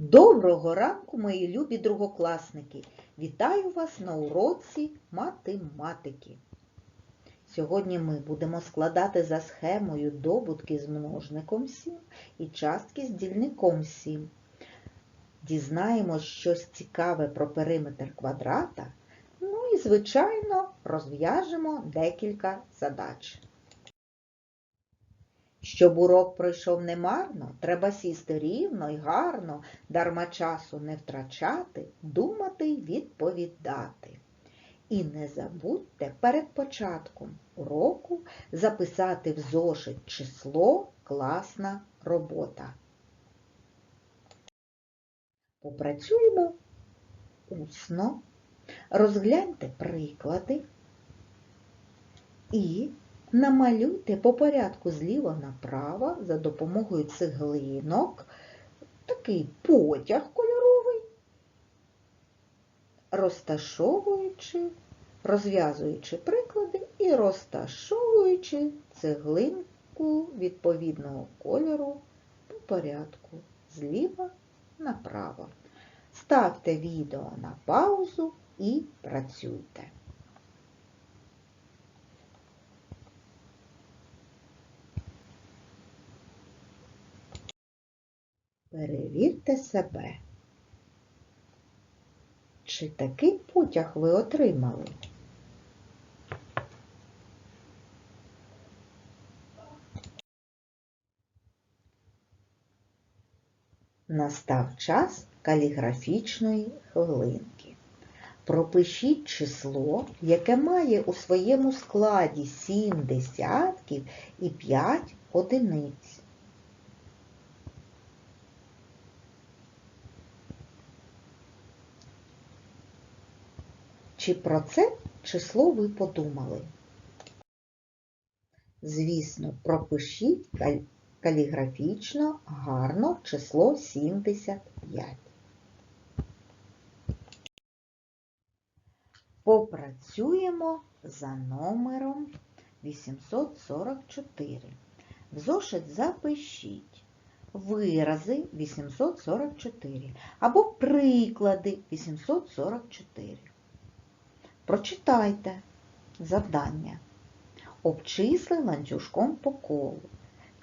Доброго ранку, мої любі другокласники! Вітаю вас на уроці математики. Сьогодні ми будемо складати за схемою добутки з множником 7 і частки з дільником 7. Дізнаємось щось цікаве про периметр квадрата, ну і, звичайно, розв'яжемо декілька задач. Щоб урок пройшов немарно, треба сісти рівно й гарно, дарма часу не втрачати, думати й відповідати. І не забудьте перед початком уроку записати в зошит число класна робота. Попрацюємо усно, розгляньте приклади і Намалюйте по порядку зліва направо за допомогою цеглинок такий потяг кольоровий, розташовуючи, розв'язуючи приклади і розташовуючи цеглинку відповідного кольору по порядку зліва направо. Ставте відео на паузу і працюйте. Перевірте себе. Чи такий потяг ви отримали? Настав час каліграфічної хвилинки. Пропишіть число, яке має у своєму складі 7 десятків і 5 одиниць. Чи про це число ви подумали? Звісно, пропишіть каліграфічно гарно число 75. Попрацюємо за номером 844. В зошит запишіть вирази 844 або приклади 844. Прочитайте завдання. Обчисли ланцюжком по колу.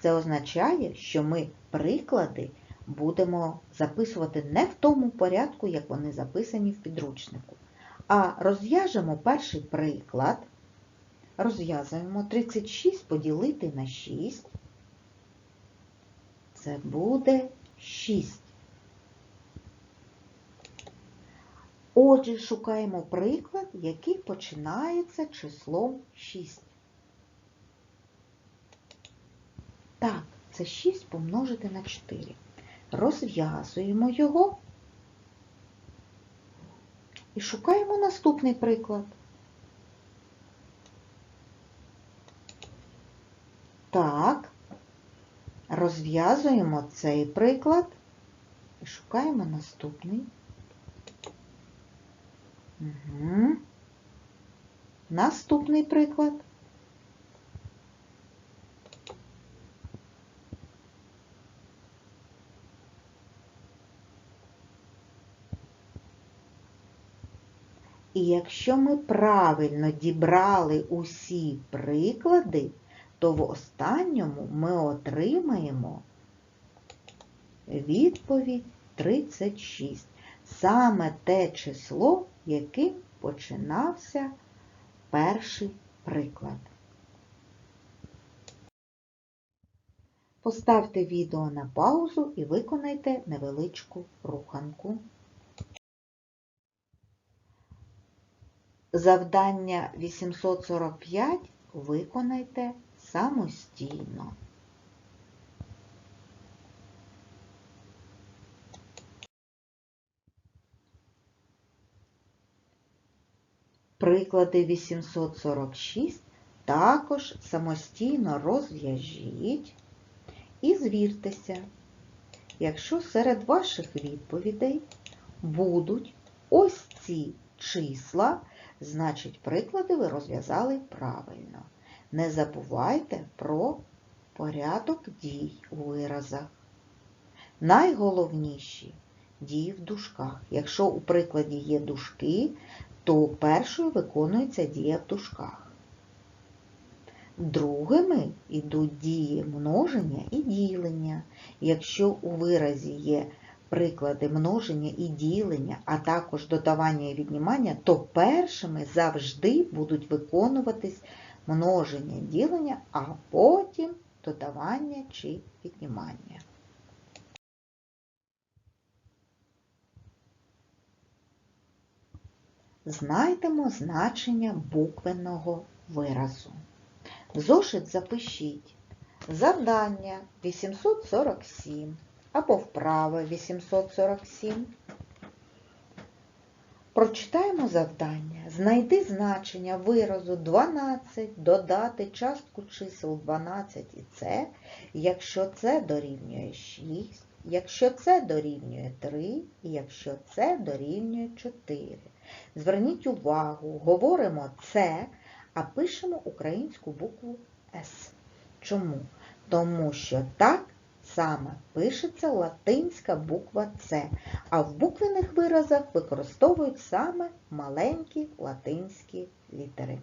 Це означає, що ми приклади будемо записувати не в тому порядку, як вони записані в підручнику. А розв'яжемо перший приклад. Розв'язуємо 36 поділити на 6. Це буде 6. Отже, шукаємо приклад, який починається числом 6. Так, це 6 помножити на 4. Розв'язуємо його і шукаємо наступний приклад. Так, розв'язуємо цей приклад і шукаємо наступний. Угу. Наступний приклад. І якщо ми правильно дібрали усі приклади, то в останньому ми отримаємо відповідь 36. Саме те число, яким починався перший приклад. Поставте відео на паузу і виконайте невеличку руханку. Завдання 845 виконайте самостійно. Приклади 846 також самостійно розв'яжіть і звіртеся, якщо серед ваших відповідей будуть ось ці числа, значить приклади ви розв'язали правильно. Не забувайте про порядок дій у виразах. Найголовніші дії в дужках. Якщо у прикладі є дужки, то першою виконується дія в дужках. Другими йдуть дії множення і ділення. Якщо у виразі є приклади множення і ділення, а також додавання і віднімання, то першими завжди будуть виконуватись множення, ділення, а потім додавання чи віднімання. Знайдемо значення буквенного виразу. Зошит запишіть завдання 847 або вправа 847. Прочитаємо завдання. Знайди значення виразу 12, додати частку чисел 12 і це, якщо це дорівнює 6, якщо це дорівнює 3 і якщо це дорівнює 4. Зверніть увагу, говоримо це, а пишемо українську букву С. Чому? Тому що так саме пишеться латинська буква С, а в буквених виразах використовують саме маленькі латинські літери.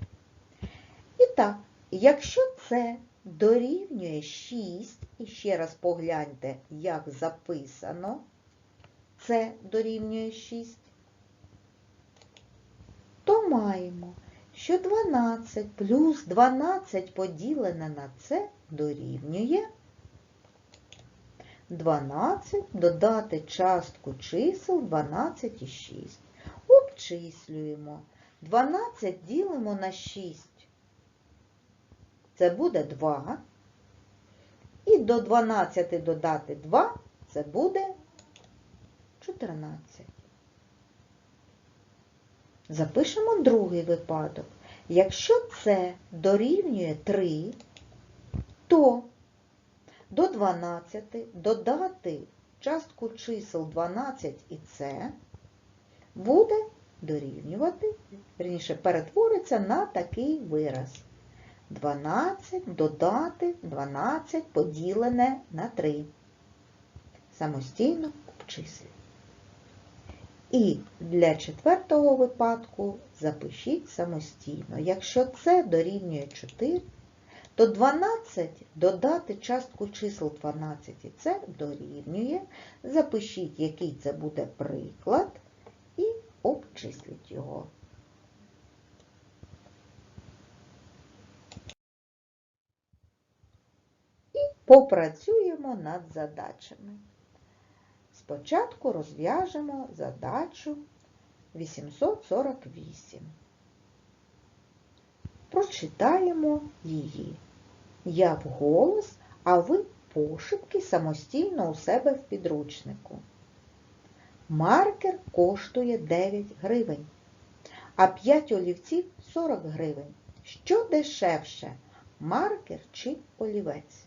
І так, якщо це дорівнює 6, і ще раз погляньте, як записано, це дорівнює 6, то маємо, що 12 плюс 12 поділене на це дорівнює 12 додати частку чисел 12 і 6. Обчислюємо. 12 ділимо на 6. Це буде 2. І до 12 додати 2 це буде 14. Запишемо другий випадок. Якщо це дорівнює 3, то до 12 додати частку чисел 12 і це буде дорівнювати, верніше, перетвориться на такий вираз. 12 додати 12 поділене на 3. Самостійно обчислюємо. І для четвертого випадку запишіть самостійно. Якщо це дорівнює 4, то 12 додати частку чисел 12 і це дорівнює. Запишіть, який це буде приклад, і обчисліть його. І попрацюємо над задачами. Спочатку розв'яжемо задачу 848. Прочитаємо її. Я вголос, а ви пошепки самостійно у себе в підручнику. Маркер коштує 9 гривень, а 5 олівців 40 гривень. Що дешевше маркер чи олівець?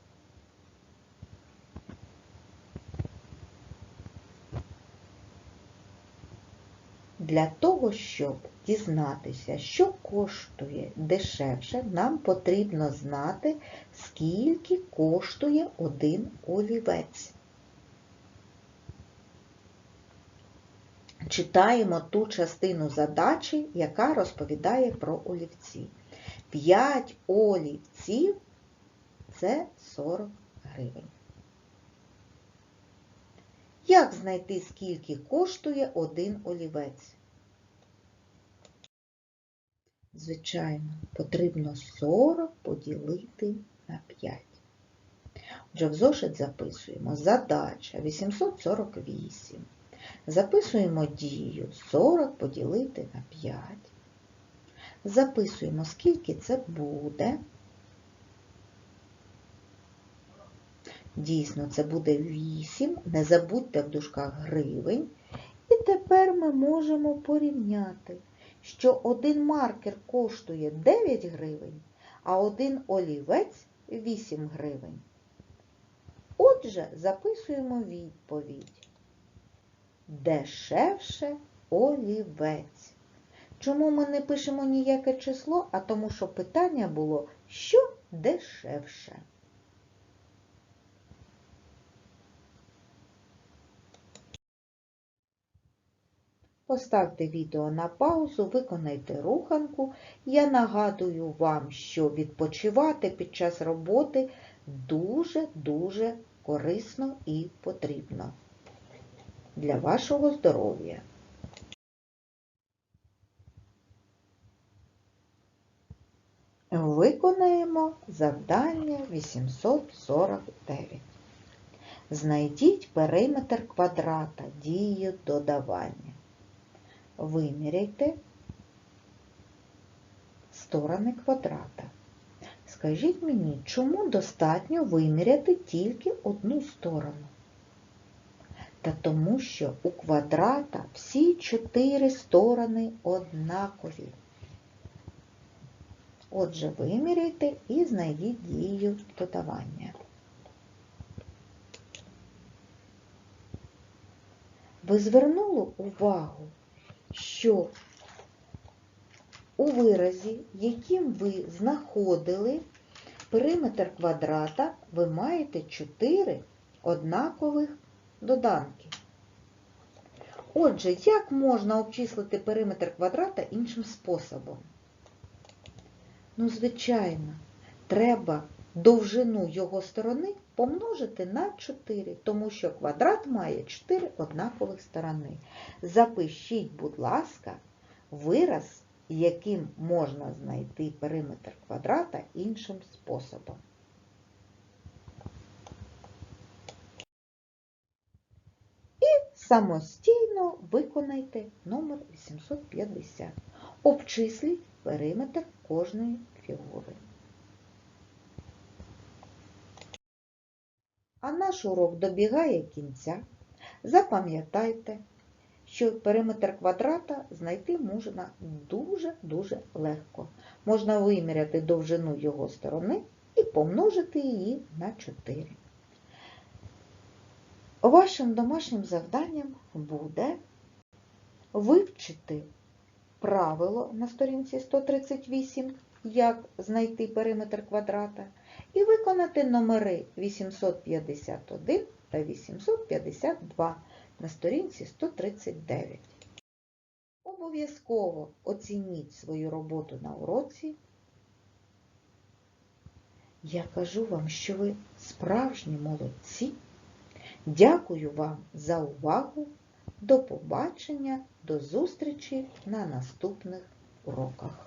Для того, щоб дізнатися, що коштує дешевше, нам потрібно знати, скільки коштує один олівець. Читаємо ту частину задачі, яка розповідає про олівці. 5 олівців це 40 гривень. Як знайти, скільки коштує один олівець? Звичайно, потрібно 40 поділити на 5. Отже, в зошит записуємо задача 848. Записуємо дію 40 поділити на 5. Записуємо, скільки це буде. Дійсно, це буде 8. Не забудьте в дужках гривень. І тепер ми можемо порівняти, що один маркер коштує 9 гривень, а один олівець 8 гривень. Отже, записуємо відповідь. Дешевше олівець. Чому ми не пишемо ніяке число? А тому що питання було, що дешевше. Поставте відео на паузу, виконайте руханку. Я нагадую вам, що відпочивати під час роботи дуже-дуже корисно і потрібно для вашого здоров'я. Виконаємо завдання 849. Знайдіть периметр квадрата дією додавання. Виміряйте сторони квадрата. Скажіть мені, чому достатньо виміряти тільки одну сторону? Та тому, що у квадрата всі чотири сторони однакові. Отже, виміряйте і знайдіть дію додавання. Ви звернули увагу, що у виразі, яким ви знаходили периметр квадрата, ви маєте 4 однакових доданки. Отже, як можна обчислити периметр квадрата іншим способом? Ну, звичайно, треба довжину його сторони помножити на 4, тому що квадрат має 4 однакових сторони. Запишіть, будь ласка, вираз, яким можна знайти периметр квадрата іншим способом. І самостійно виконайте номер 850. Обчисліть периметр кожної фігури. А наш урок добігає кінця. Запам'ятайте, що периметр квадрата знайти можна дуже-дуже легко. Можна виміряти довжину його сторони і помножити її на 4. Вашим домашнім завданням буде вивчити правило на сторінці 138, як знайти периметр квадрата, і виконати номери 851 та 852 на сторінці 139. Обов'язково оцініть свою роботу на уроці. Я кажу вам, що ви справжні молодці. Дякую вам за увагу. До побачення, до зустрічі на наступних уроках.